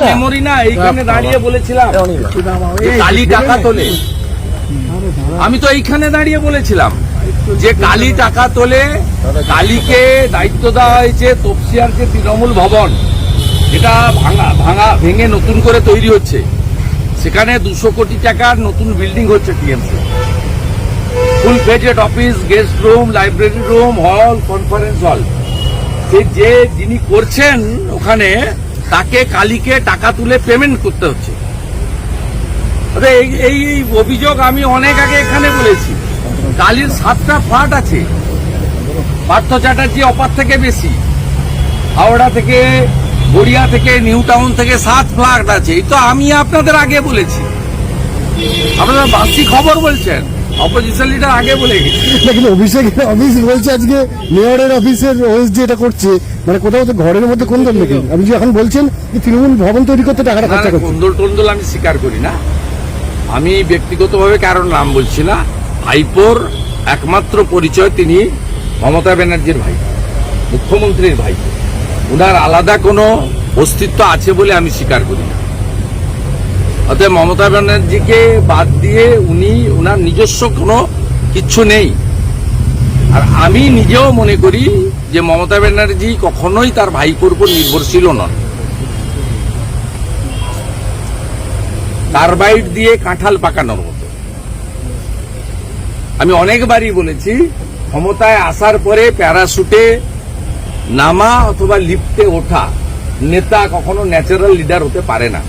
Memory না এইখানে দাঁড়িয়ে বলেছিলাম। কালি টাকা তোলে। আমি তো এইখানে দাঁড়িয়ে বলেছিলাম যে কালি টাকা তোলে কালীকে দায়িত্ব দেওয়া হয়েছে তপসিয়ার যে তৃণমূল ভবন। এটা ভাঙা ভাঙা ভেঙে নতুন করে তৈরি হচ্ছে। সেখানে দুশো কোটি টাকার নতুন বিল্ডিং হচ্ছে TMC. Full phased office guest room library room hall conference hall সে যে যিনি করছেন ওখানে তাকে কালীকে টাকা তুলে পেমেন্ট করতে হচ্ছে। এই অভিযোগ আমি অনেক আগে এখানে বলেছি। কালীর সাতটা ফ্ল্যাট আছে। পার্থ চ্যাটার্জি অপার থেকে বেশি। হাওড়া থেকে, গড়িয়া থেকে, নিউ টাউন থেকে সাত ফ্ল্যাট আছে। এই তো আমি আপনাদের আগে বলেছি। আপনারা বাসি খবর বলছেন? অপোজিশন লিডার আগে বলে গেছে। না, কিন্তু অভিষেক অফিস বলছে আজকে মেয়রের অফিসের ওএস যে এটা করছে মানে কোথাও তো ঘরের মধ্যে কোন দল নাকি আপনি যে এখন বলছেন যে তৃণমূল ভবন তৈরি করতে টাকাটা না, খরচা করছে। কন্দল টন্দল আমি স্বীকার করি না। আমি ব্যক্তিগতভাবে কারোর নাম বলছি না। ভাইপোর একমাত্র পরিচয় তিনি মমতা ব্যানার্জির ভাই মুখ্যমন্ত্রীর ভাই। ওনার আলাদা কোনো অস্তিত্ব আছে বলে আমি স্বীকার করি না। অতএব মমতা ব্যানার্জিকে বাদ দিয়ে উনি উনার নিজস্ব কোনো কিচ্ছু নেই। আর আমি নিজেও মনে করি যে মমতা ব্যানার্জি কখনোই তার ভাইপোর উপর নির্ভরশীল নন। কার্বাইড দিয়ে কাঁঠাল পাকানোর মতো। আমি অনেকবারই বলেছি, ক্ষমতায় আসার পরে প্যারাশুটে নামা অথবা লিফটে ওঠা নেতা কখনো ন্যাচারাল লিডার হতে পারে না।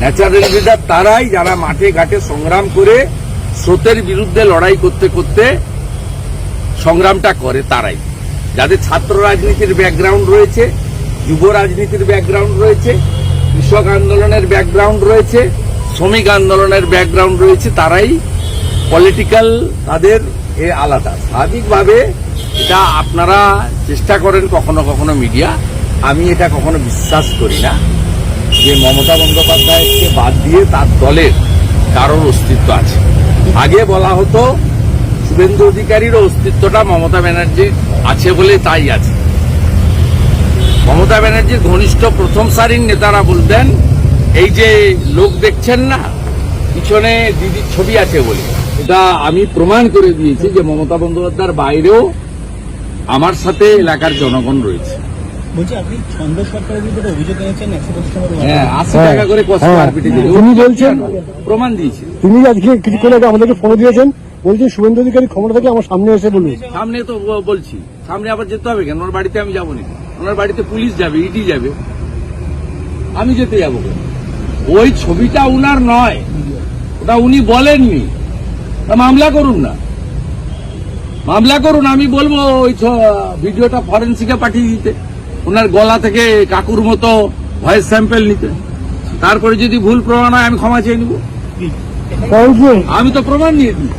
ন্যাচারাল লিডার তারাই যারা মাঠে ঘাটে সংগ্রাম করে স্রোতের বিরুদ্ধে লড়াই করতে করতে সংগ্রামটা করে তারাই। যাদের ছাত্র রাজনীতির ব্যাকগ্রাউন্ড রয়েছে, যুব রাজনীতির ব্যাকগ্রাউন্ড রয়েছে, কৃষক আন্দোলনের ব্যাকগ্রাউন্ড রয়েছে, শ্রমিক আন্দোলনের ব্যাকগ্রাউন্ড রয়েছে, তারাই পলিটিক্যাল তাদের এ আলাদা। স্বাভাবিকভাবে এটা আপনারা চেষ্টা করেন কখনো কখনো মিডিয়া আমি এটা কখনো বিশ্বাস করি না। যে মমতা বন্দ্যোপাধ্যায়কে বাদ দিয়ে তার দলের কারোর অস্তিত্ব আছে। আগে বলা হতো, শুভেন্দু অধিকারীর অস্তিত্বটা মমতা ব্যানার্জির আছে বলে তাই আছে। মমতা ব্যানার্জির ঘনিষ্ঠ প্রথম সারির নেতারা বলতেন, এই যে লোক দেখছেন না, পিছনে দিদির ছবি আছে বলে। এটা আমি প্রমাণ করে দিয়েছি যে মমতা বন্দ্যোপাধ্যায়ের বাইরেও আমার সাথে এলাকার জনগণ রয়েছে। বলছি আপনি ছন্দ সরকারের বিরুদ্ধে একটা অভিযোগ এনেছেন একশো পঁচিশ নম্বর ওয়ার্ডে। আশি টাকা করে কষ্ট। আরপিটি দিল তিনি বলছেন প্রমাণ দিয়েছে। তিনি আজকে কিছুক্ষণ আগে আমাদেরকে ফোন দিয়েছেন বলছেন শুভেন্দু অধিকারী ক্ষমতা থেকে আমার সামনে এসে বলুন সামনে তো বলছি। সামনে আবার যেতে হবে কেন? ওনার বাড়িতে আমি যাব না ওনার বাড়িতে পুলিশ যাবে ইডি যাবে। আমি যেতে যাব কেন? ওই ছবিটা উনার নয়। ওটা উনি বলেননি। মামলা করুন না। মামলা করুন আমি বলব ওই ভিডিওটা ফরেন্সিকে পাঠিয়ে দিতে। ওনার গলা থেকে কাকুর মতো ভয়েস স্যাম্পেল নিতে। তারপরে যদি ভুল প্রমাণ হয় আমি ক্ষমা চেয়ে নিব। আমি তো প্রমাণ নিয়ে দিই।